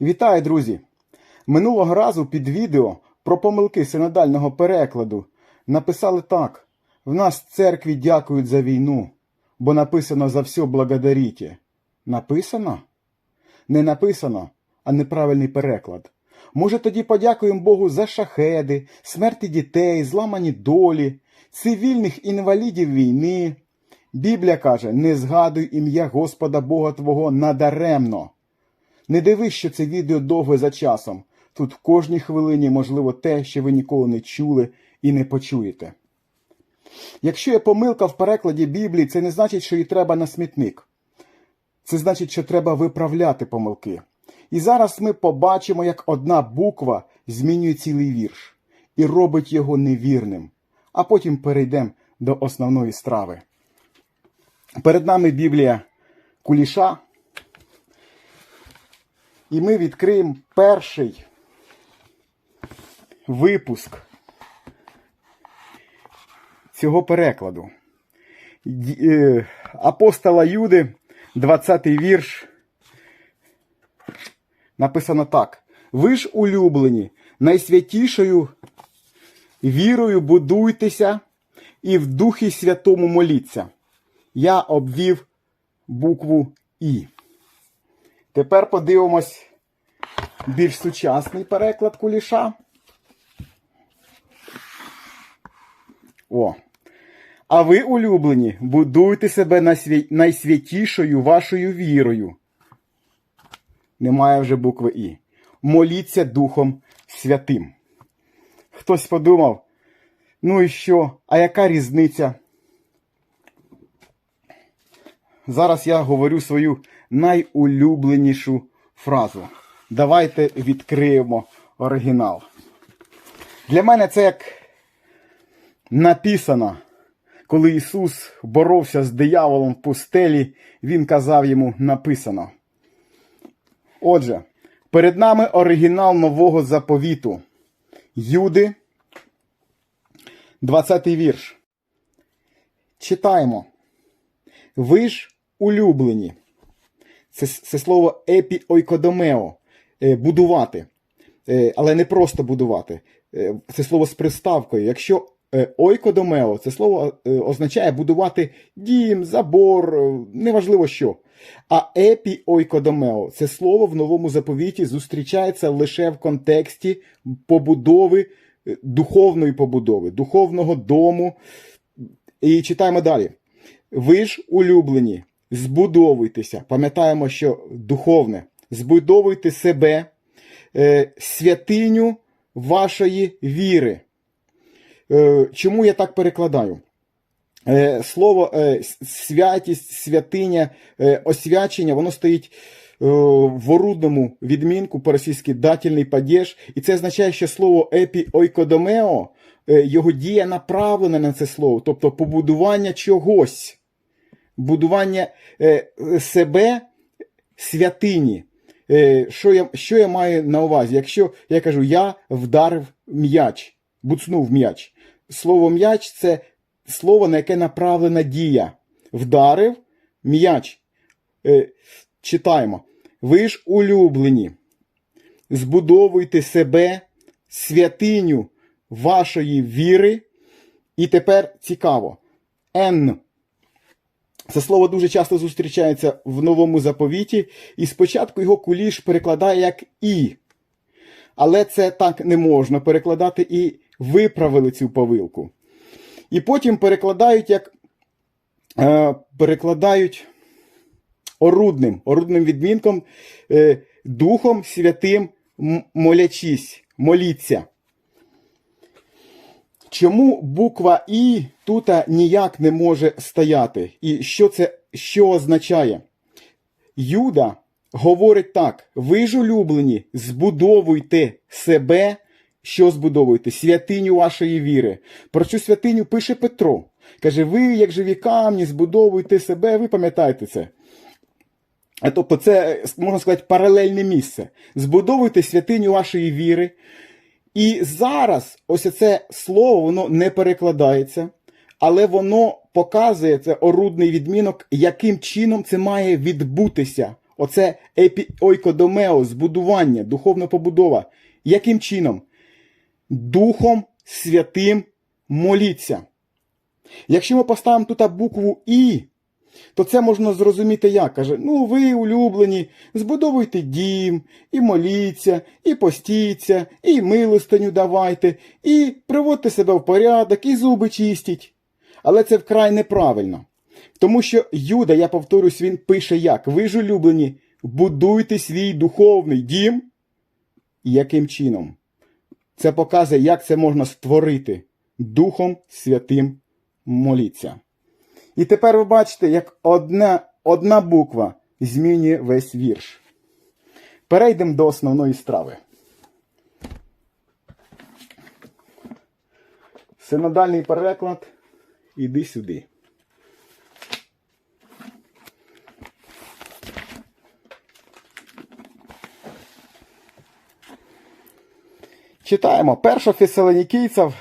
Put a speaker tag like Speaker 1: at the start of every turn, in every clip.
Speaker 1: Вітаю, друзі! Минулого разу під відео про помилки синодального перекладу написали так: в нас церкві дякують за війну, бо написано за все благодаріте. Написано? Не написано, а неправильний переклад. Може, тоді подякуємо Богу за шахеди, смерті дітей, зламані долі, цивільних інвалідів війни. Біблія каже: не згадуй ім'я Господа Бога Твого надаремно. Не дивись, що це відео довге за часом. Тут в кожній хвилині можливо те, що ви ніколи не чули і не почуєте. Якщо є помилка в перекладі Біблії, це не значить, що її треба на смітник. Це значить, що треба виправляти помилки. І зараз ми побачимо, як одна буква змінює цілий вірш і робить його невірним. А потім перейдемо до основної страви. Перед нами Біблія Куліша. І ми відкриємо перший випуск цього перекладу. Е, Апостола Юди, 20 й вірш. Написано так: Ви ж улюблені, найсвятішою вірою будуйтеся і в Духі Святому моліться. Я обвів букву І. Тепер подивимось більш сучасний переклад куліша. О. А ви, улюблені, будуйте себе найсвя- найсвятішою вашою вірою. Немає вже букви І. Моліться Духом Святим. Хтось подумав, ну і що? А яка різниця? Зараз я говорю свою найулюбленішу фразу. Давайте відкриємо оригінал. Для мене це як написано, коли Ісус боровся з дияволом в пустелі, Він казав йому написано. Отже, перед нами оригінал нового заповіту. Юди, 20 вірш. Читаємо. Ви ж улюблені. Це, це слово епіойкодомео е, будувати. Е, Але не просто будувати. Е, Це слово з приставкою. Якщо ойкодомео, це слово означає будувати дім, забор, неважливо що. А епіойкодомео це слово в новому заповіті зустрічається лише в контексті побудови, духовної побудови, духовного дому. І читаємо далі. Ви ж улюблені, збудовуйтеся. Пам'ятаємо, що духовне. Збудовуйте себе, е, святиню вашої віри. Е, чому я так перекладаю? Е, слово святість, святиня, освячення, воно стоїть в орудному відмінку по-російськи дательний падеж, і це означає, що слово епіойкодомео, його дія направлена на це слово, тобто побудування чогось, будування е, себе святині. Е, що, я, що я маю на увазі? Якщо я кажу, я вдарив м'яч, буцнув м'яч. Слово м'яч це слово, на яке направлена дія. Вдарив м'яч. Е, читаємо. Ви ж улюблені. Збудовуйте себе, святиню вашої віри. І тепер цікаво. Н. Це слово дуже часто зустрічається в новому заповіті, і спочатку його куліш перекладає як І. Але це так не можна перекладати і виправили цю повилку. І потім перекладають як е, перекладають орудним, орудним відмінком е, Духом Святим молячись, моліться. Чому буква І тут ніяк не може стояти? І що це що означає? Юда говорить так: ви ж улюблені, збудовуйте себе. Що збудовуєте? Святиню вашої віри. Про цю святиню пише Петро. Каже: ви, як живі камні, збудовуйте себе, ви пам'ятаєте це. Тобто, це, можна сказати, паралельне місце. Збудовуйте святиню вашої віри. І зараз ось це слово воно не перекладається, але воно показує це орудний відмінок, яким чином це має відбутися. Оце епіойкодомео, збудування, духовна побудова. Яким чином? Духом Святим моліться. Якщо ми поставимо тут букву І, то це можна зрозуміти як. Каже, ну ви, улюблені, збудовуйте дім, і моліться, і постіться, і милостиню давайте, і приводьте себе в порядок, і зуби чистіть. Але це вкрай неправильно. Тому що Юда, я повторюсь, він пише як: ви ж улюблені, будуйте свій духовний дім. Яким чином? Це показує, як це можна створити Духом Святим моліться. І тепер ви бачите, як одна, одна буква змінює весь вірш. Перейдемо до основної страви. Синодальний переклад. Іди сюди. Читаємо 1 Фессалоникийцев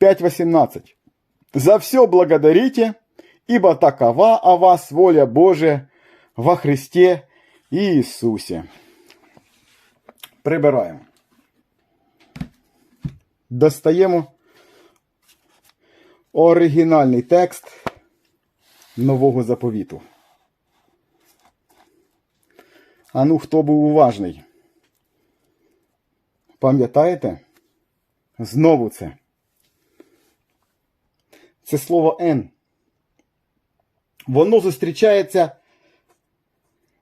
Speaker 1: 5.18. За все благодарите, ибо такова о вас воля Божия во Христе Ісусі. Прибираємо. Достаємо оригінальний текст нового заповіту. А ну, хто був уважний? Пам'ятаєте? Знову це. Це слово Н. Воно зустрічається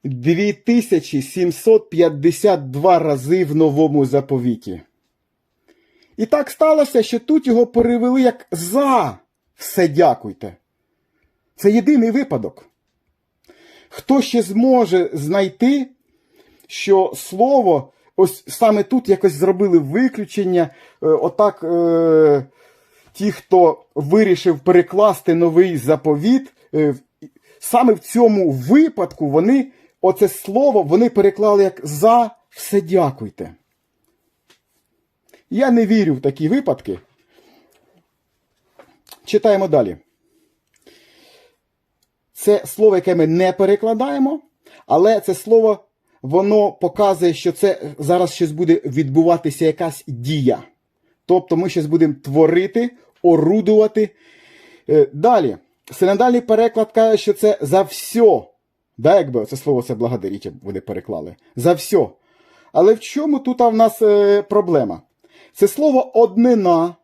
Speaker 1: 2752 рази в новому заповіті. І так сталося, що тут його перевели як за все дякуйте. Це єдиний випадок. Хто ще зможе знайти, що слово, ось саме тут якось зробили виключення, е, отак е, ті, хто вирішив перекласти новий заповіт, е, саме в цьому випадку вони оце слово вони переклали як за все дякуйте. Я не вірю в такі випадки. Читаємо далі. Це слово, яке ми не перекладаємо, але це слово воно показує, що це зараз щось буде відбуватися якась дія. Тобто ми щось будемо творити, орудувати. Е, Далі. Синодальний переклад каже, що це за все. Да, якби це слово це благодаріть, вони переклали. За все. Але в чому тут в нас е, проблема? Це слово однина,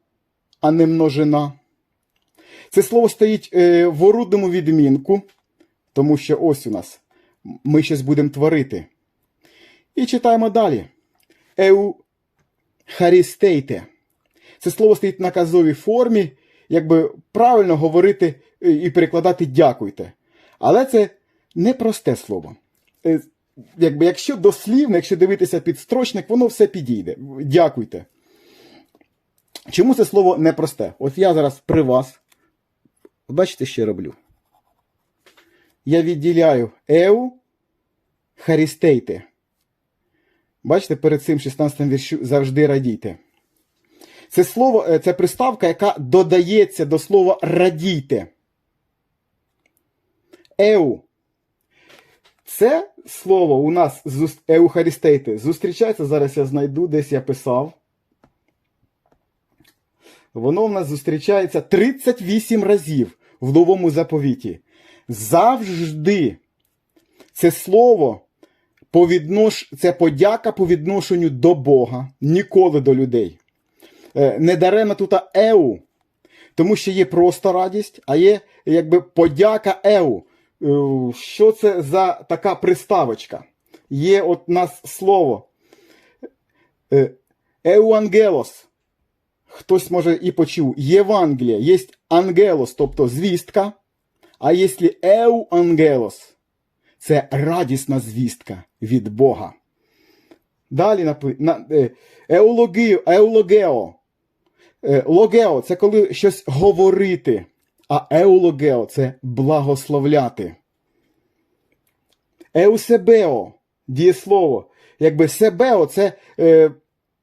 Speaker 1: а не множина. Це слово стоїть е, в орудному відмінку, тому що ось у нас ми щось будемо творити. І читаємо далі. Еухарістейте. Це слово стоїть в наказовій формі, якби правильно говорити е, і перекладати дякуйте. Але це непросте слово. Е, Якби, якщо дослівно, якщо дивитися під строчник, воно все підійде. Дякуйте. Чому це слово непросте? От я зараз при вас. Бачите, що я роблю? Я відділяю еу, харістейте. Бачите, перед цим 16 віршю завжди радійте. Це слово, е, це приставка, яка додається до слова радійте. Еу. Це слово у нас еухарістейте зустрічається. Зараз я знайду, десь я писав. Воно в нас зустрічається 38 разів в новому заповіті. Завжди це слово по віднош... це подяка по відношенню до Бога, ніколи до людей. Е, Не дарема тут еу, тому що є просто радість, а є якби подяка еу. Е, Що це за така приставочка? Є от нас слово еуангелос. Хтось може і почув. Євангелія, є ангелос, тобто звістка. А якщо еуангелос, це радісна звістка від Бога. Далі на... еологео, еологео. Е, Логео це коли щось говорити, а еологео це благословляти. Еусебео дієслово. Якби себео це е,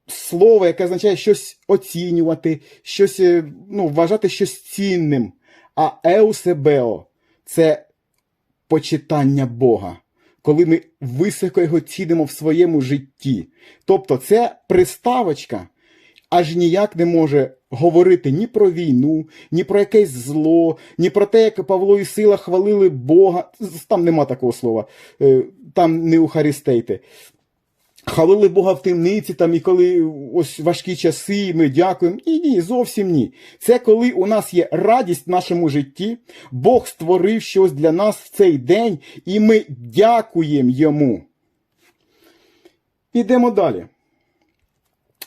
Speaker 1: слово, яке означає щось оцінювати, щось, е, ну, вважати щось цінним. А еусебео це почитання Бога. коли ми високо його цінимо в своєму житті. Тобто, це приставочка аж ніяк не може говорити ні про війну, ні про якесь зло, ні про те, як Павло і Сила хвалили Бога. Там нема такого слова, е, там не ухарістейте. Хвалили Бога в темниці, там і коли ось важкі часи, ми дякуємо. Ні, ні, зовсім ні. Це коли у нас є радість в нашому житті, Бог створив щось для нас в цей день, і ми дякуємо йому. Ідемо далі.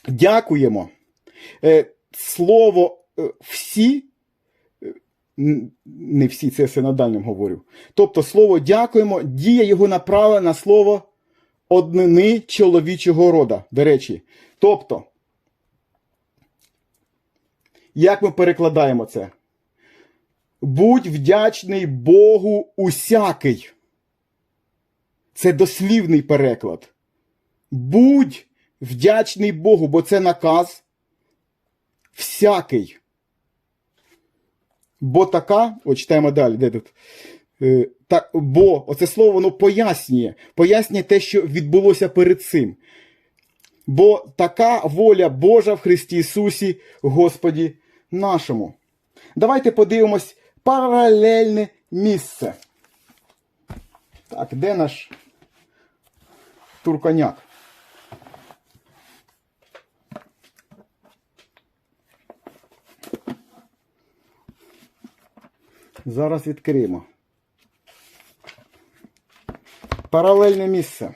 Speaker 1: Дякуємо. Е, Слово е, всі, е, не всі, це я синодальним говорю. Тобто слово дякуємо, дія його направлена на слово однини чоловічого рода, до речі. Тобто, як ми перекладаємо це? Будь вдячний Богу усякий. Це дослівний переклад. Будь вдячний Богу, бо це наказ всякий. Бо така, от читаємо далі, де тут. Е, та, бо оце слово воно пояснює, пояснює те, що відбулося перед цим. Бо така воля Божа в Христі Ісусі, Господі нашому. Давайте подивимось паралельне місце. Так, де наш турконяк? Зараз відкриємо. Паралельне місце.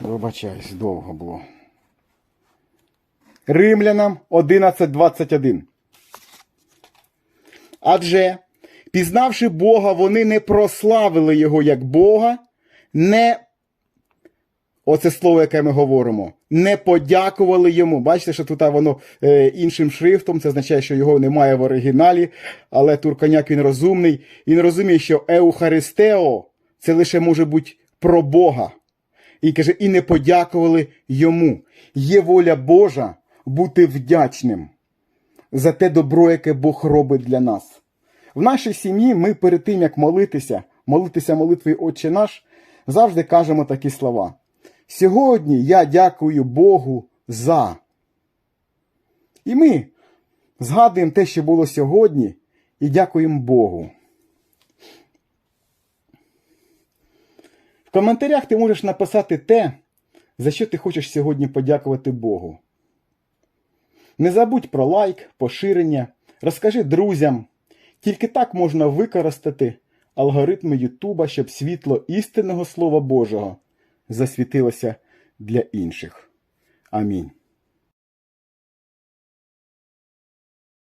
Speaker 1: Вибачаюсь, довго було. Римлянам 11.21. Адже, пізнавши Бога, вони не прославили Його як Бога, не Оце слово, яке ми говоримо. Не подякували йому. Бачите, що тут воно е, іншим шрифтом. Це означає, що його немає в оригіналі. Але Турканяк він розумний. Він розуміє, що Еухаристео це лише може бути про Бога. І каже, і не подякували йому. Є воля Божа бути вдячним за те добро, яке Бог робить для нас. В нашій сім'ї ми перед тим, як молитися, молитися молитвою Отче наш, завжди кажемо такі слова. Сьогодні я дякую Богу за. І ми згадуємо те, що було сьогодні, і дякуємо Богу. В коментарях ти можеш написати те, за що ти хочеш сьогодні подякувати Богу. Не забудь про лайк, поширення, розкажи друзям. Тільки так можна використати алгоритми Ютуба, щоб світло істинного Слова Божого засвітилося для інших. Амінь.